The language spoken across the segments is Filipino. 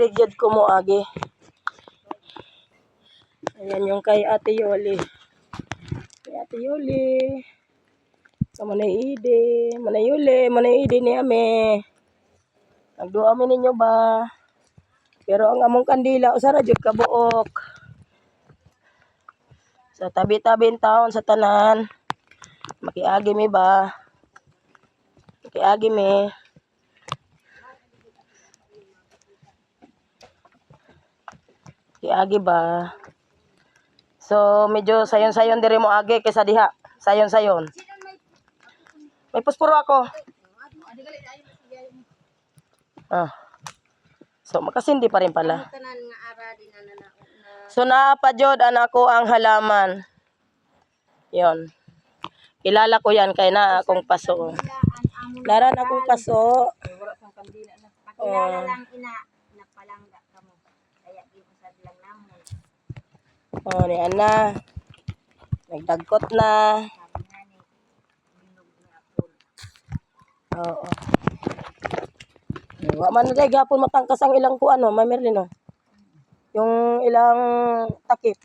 rigid ko mo agi. Ayan yung kay Ate Yoli. Kay Ate Yoli. Sa Manay Ide. Manay Yuli. Manay Ide ni Ame. Nagduwa mi ninyo ba? Pero ang among kandila, usara jud kabuok. Sa tabi-tabi taon sa tanan. Makiagi mi ba? Makiagi mi. Makiagi ba? So, medyo sayon-sayon diri mo agi kaysa diha. Sayon-sayon. May puspuro ako. Ah. So, makasindi pa rin pala. So napadyod an ako ang halaman. Yon. Kilala ko yan kay na akong paso. an amo Laran akong paso. ina napalangga kamo kaya mo sad lang namon Oh, ni Ana. Nagdagkot na. sabi nga ni binog ni apol Oo. Wa man na gapon matangkas ang ilang kuan no, Mamerlin no. Yung ilang takip.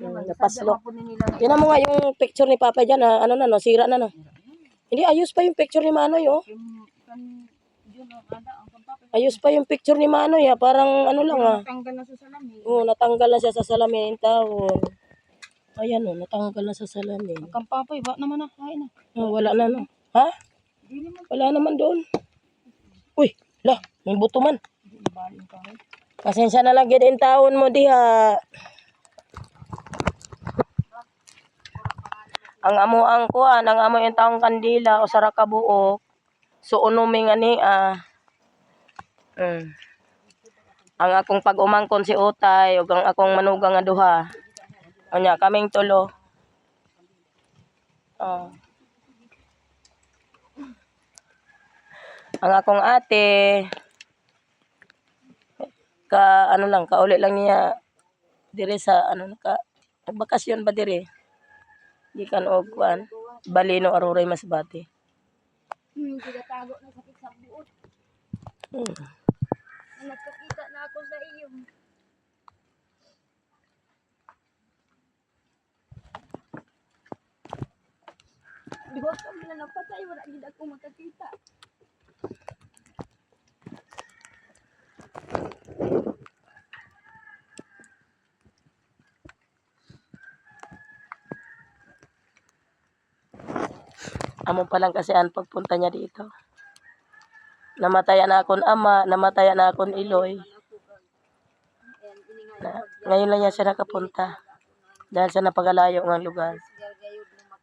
Napaslok. Yan mo nga yung picture ni Papa dyan, ha? ano na no, sira na no. Hindi, ayos pa yung picture ni Manoy, oh. yung kan yun ang ada ang kampap Ayos pa yung picture ni Manoy, ha? Parang ano lang, ha. tanggal na sa salamin Oo, natanggal na siya sa salamin tawon. Ayan, oh, natanggal na sa salamin. kampapoy ba naman na ay na Oh, wala na, no. Ha? Wala naman doon. Uy, la, may buto man. Pasensya na lang gid in taon mo diha. Ang amo ang kuan, ang amo yung taong kandila o sara ka buok. So unumi nga ni ah. Mm. Ang akong pag-umangkon si Utay ug ang akong manugang nga duha. Anya kaming tulo. Oh. Ang akong ate, ka ano lang kauli lang niya dire sa ano ka nagbakasyon ba dire gikan og kuan balino aruray masbate hmm tago na sa buot hmm. Iyo Diba kami na napatay, wala gid ako makakita. amo pa lang kasi ang pagpunta niya dito namatayan na akong ama namatayan na akong iloy ngayon lang niya siya nakapunta dahil sa napagalayo ng lugar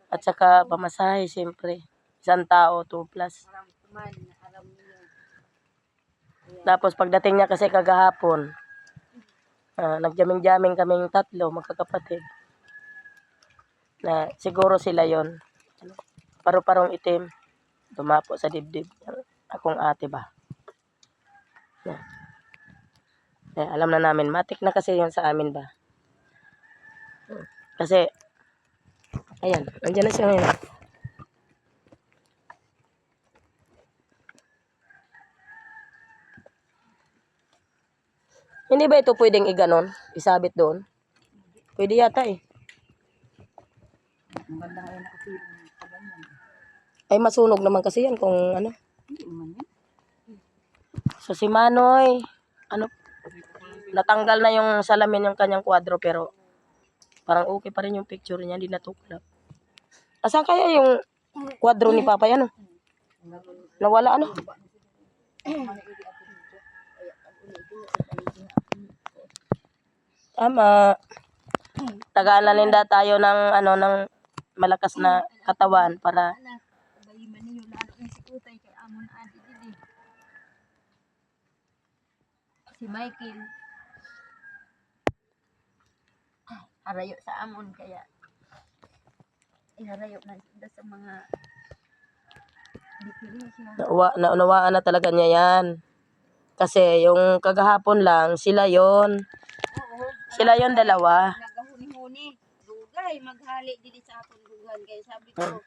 at saka pamasahe siyempre isang tao 2 plus. Tapos pagdating niya kasi kagahapon, ah, nagjaming-jaming kaming tatlo, magkakapatid. Na siguro sila yon Paru-parong itim. Dumapo sa dibdib. Akong ate ba? Yan. Eh, alam na namin, matik na kasi yun sa amin ba? Kasi, ayan, nandiyan na siya ngayon. Hindi ba ito pwedeng iganon? Isabit doon? Pwede yata eh. Ay masunog naman kasi yan kung ano. So si Manoy, ano, natanggal na yung salamin yung kanyang kwadro pero parang okay pa rin yung picture niya, hindi natuklap. Asan kaya yung kwadro ni Papa yan? oh? Nawala ano? Tama. Tagaan na linda tayo ng ano ng malakas na katawan para. Si Michael. Harayo sa Amon kaya iharayo na sila sa mga. Nauwa, naunawaan na talaga niya yan. Kasi yung kagahapon lang, sila yon. Sila yon dalawa. nagahuni-huni. Dugay, maghali dili sa akong dugan. Kaya sabi ko,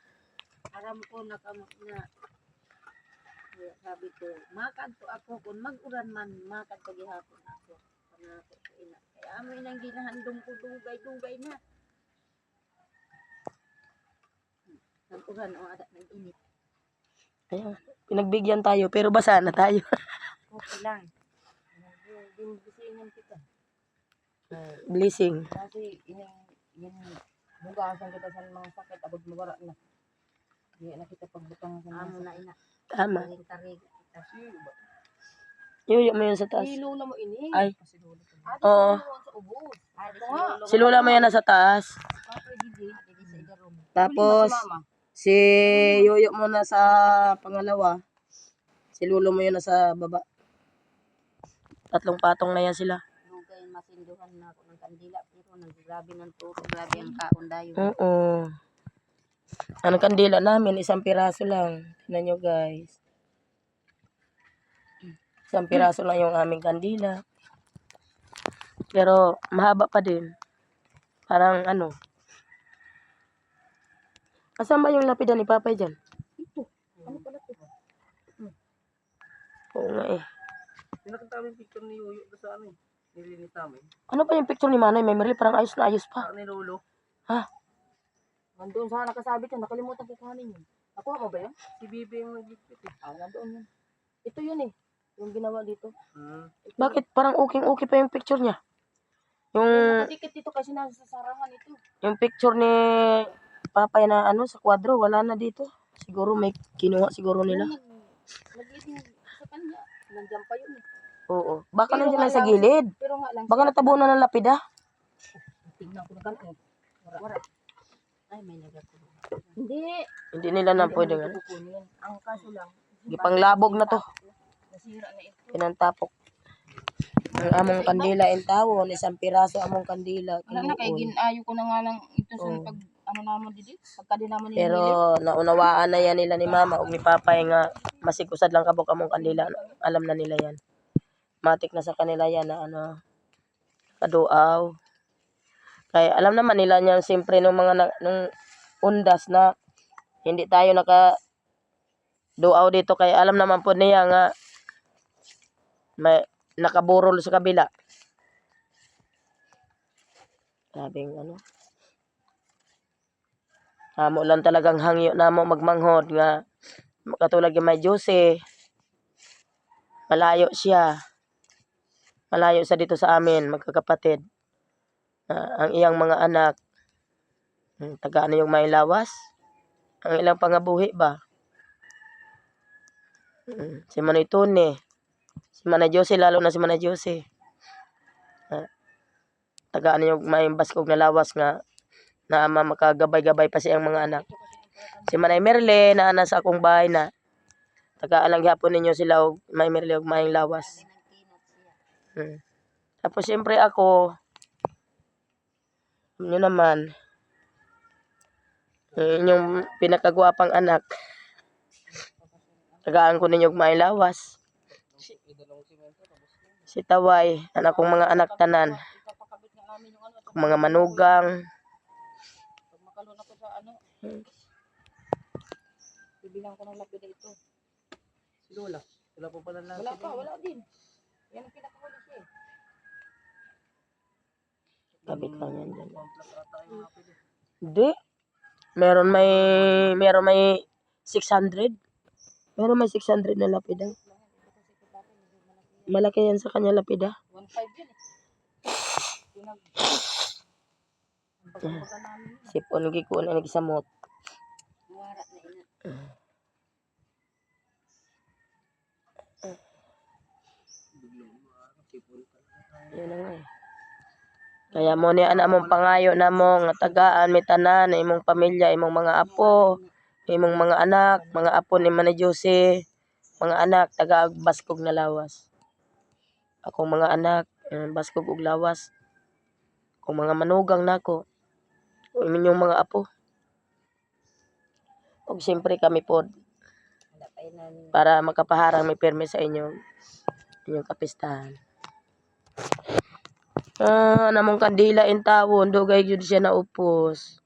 aram ko na na sabi ko, makanto ako kung mag-uran man, makanto gihapon ako. Panako ko ina. Kaya amoy nang ginahandong ko dugay-dugay na. Nag-uran o adat ng init. Ayan. Pinagbigyan tayo, pero basa na tayo. Okay lang. Binibisingan kita. Blessing. Kasi ining yung bugasan kita sa mga sakit abot mo wala na. Di na kita pagbutang sa Amo na ina. Tama. Tarig tarig kita. Yuyo mo yun sa taas. Lula mo ini. Ay. Ate, Oo. Ate, si Lolo. Lola mo yan nasa taas. Sa idarom. Tapos, si Yoyo mo na sa pangalawa. Si Lulo mo yun nasa baba. Tatlong patong na yan sila. Lugay, masinduhan na ako ng kandila. Pero naggrabe ng turo. Grabe ang kaon dayo. Oo. Ano kandila namin, isang piraso lang. Tignan nyo guys. Isang piraso lang yung aming kandila. Pero mahaba pa din. Parang ano. Asan ba yung lapida ni Papay dyan? Ano pala ito? Oo nga eh. Pinakita yung picture ni doon sa ano eh. Nilinis namin. Ano pa yung picture ni Manay Memory? Parang ayos na ayos pa. Para ni Lolo. Ha? Nandun sa nakasabit yan. Nakalimutan ko kuhanin yun. Nakuha mo ba yun? Si Bibi yung nagligpit eh. Ah, nandoon yun. Ito yun eh. Yung ginawa dito. Hmm. Bakit parang okay-okay pa yung picture niya? Yung, Nakadikit dito kasi nasa ito. yung picture ni Papay na ano sa kwadro, wala na dito. Siguro may kinuha siguro nila. Nag-leading sa kanya. Nandiyan pa yun eh. Oo. Baka Pero nandiyan lang nga sa gilid. Pero nga lang. Baka natabunan ng lapida. Tingnan ko na kanya. Wara. Wara. Ay, may nagkakuha. Hindi. Hindi nila na pwede nga. Kukunin. Ang kaso lang. Gipanglabog na to. Na. Pinantapok. Ang among kandila in tawon, isang piraso among kandila. Wala na kay ginayo ko na nga lang ito sa pag ano naman dito. Pagka din naman Pero naunawaan na yan nila ni mama ug ni papay nga masikusad lang kabok among kandila. Alam na nila yan. Matik na sa kanila yan na ano kaduaw. Kaya alam naman nila niyan siyempre nung mga na, nung undas na hindi tayo naka duaw dito kaya alam naman po niya nga may nakaburol sa kabila. Sabing ano. Amo lang talagang hangyo namo magmanghod nga katulad yung may Jose. Malayo siya. Malayo sa dito sa amin, magkakapatid. Ah, ang iyang mga anak, hmm, taga ano yung may lawas? Ang ilang pangabuhi ba? Hmm, si Manoy Tune. Si Manay Jose, lalo na si Manay Jose. Ah, taga ano yung may baskog na lawas nga na ama makagabay-gabay pa siyang mga anak. Si Manay Merle na ana sa akong bahay na tagaan lang gyapon ninyo sila og may Merle og maing lawas. Hmm. Tapos siyempre ako yun naman yung inyong pinakagwapang anak tagaan ko ninyo og maing lawas. Si Taway, anak kong mga anak tanan, ano. Mga manugang, pag ako sa ano. Bibilang ko ng lapida ito. Si Lola. Wala pa pala na. Wala pa, wala din. Yan ang pinakahuli siya eh. Kabit lang yan dyan. Eh. Hindi. Meron may, meron may 600. Meron may 600 na lapida. Malaki yan sa kanya lapida. 1.5 yun eh. Pinag... Sipon, gikuan na nagsamot. Wara na ina. Yan na nga eh. Kaya mo ni ana mong pangayo na mo nga tagaan mi tanan imong pamilya, imong mga apo, imong mga anak, mga apo ni Manay Jose, mga anak taga Baskog na lawas. Akong mga anak, Baskog ug lawas. Kung mga manugang nako, inyong mga apo. Ug siyempre kami namin. para makapaharang may perme sa inyong inyong kapistahan. Ah, namong kandila in tawon, dugay jud siya naupos.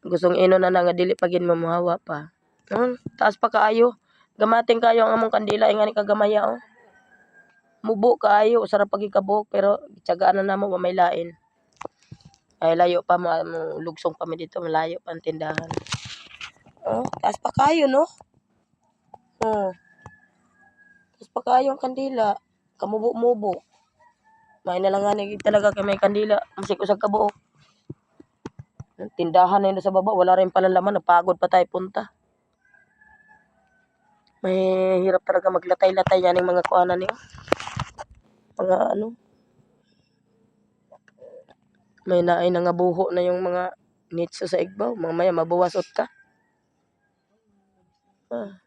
Gustong ino na nga dili pa gid mamuhawa pa. Hmm, taas pa kaayo. Gamating kayo ang among kandila ingani kagamaya oh. Mubo kaayo sarap pag ikabok pero tiyagaan na namo may lain. Ay layo pa mo lugsong kami dito, malayo pa ang tindahan. Oh, taas pa kayo no? Oh. Taas pa kayo ang kandila. Kamubo-mubo. May nalangan talaga kay may kandila. Musik usag kabuok. Tindahan na yun sa baba, wala rin pala laman, napagod pa tayo punta. May hirap talaga maglatay-latay yan yung mga kuhanan niyo. Mga ano. May naay na nga buho na yung mga nitso sa igbaw. Mamaya mabuwasot ka. Ah.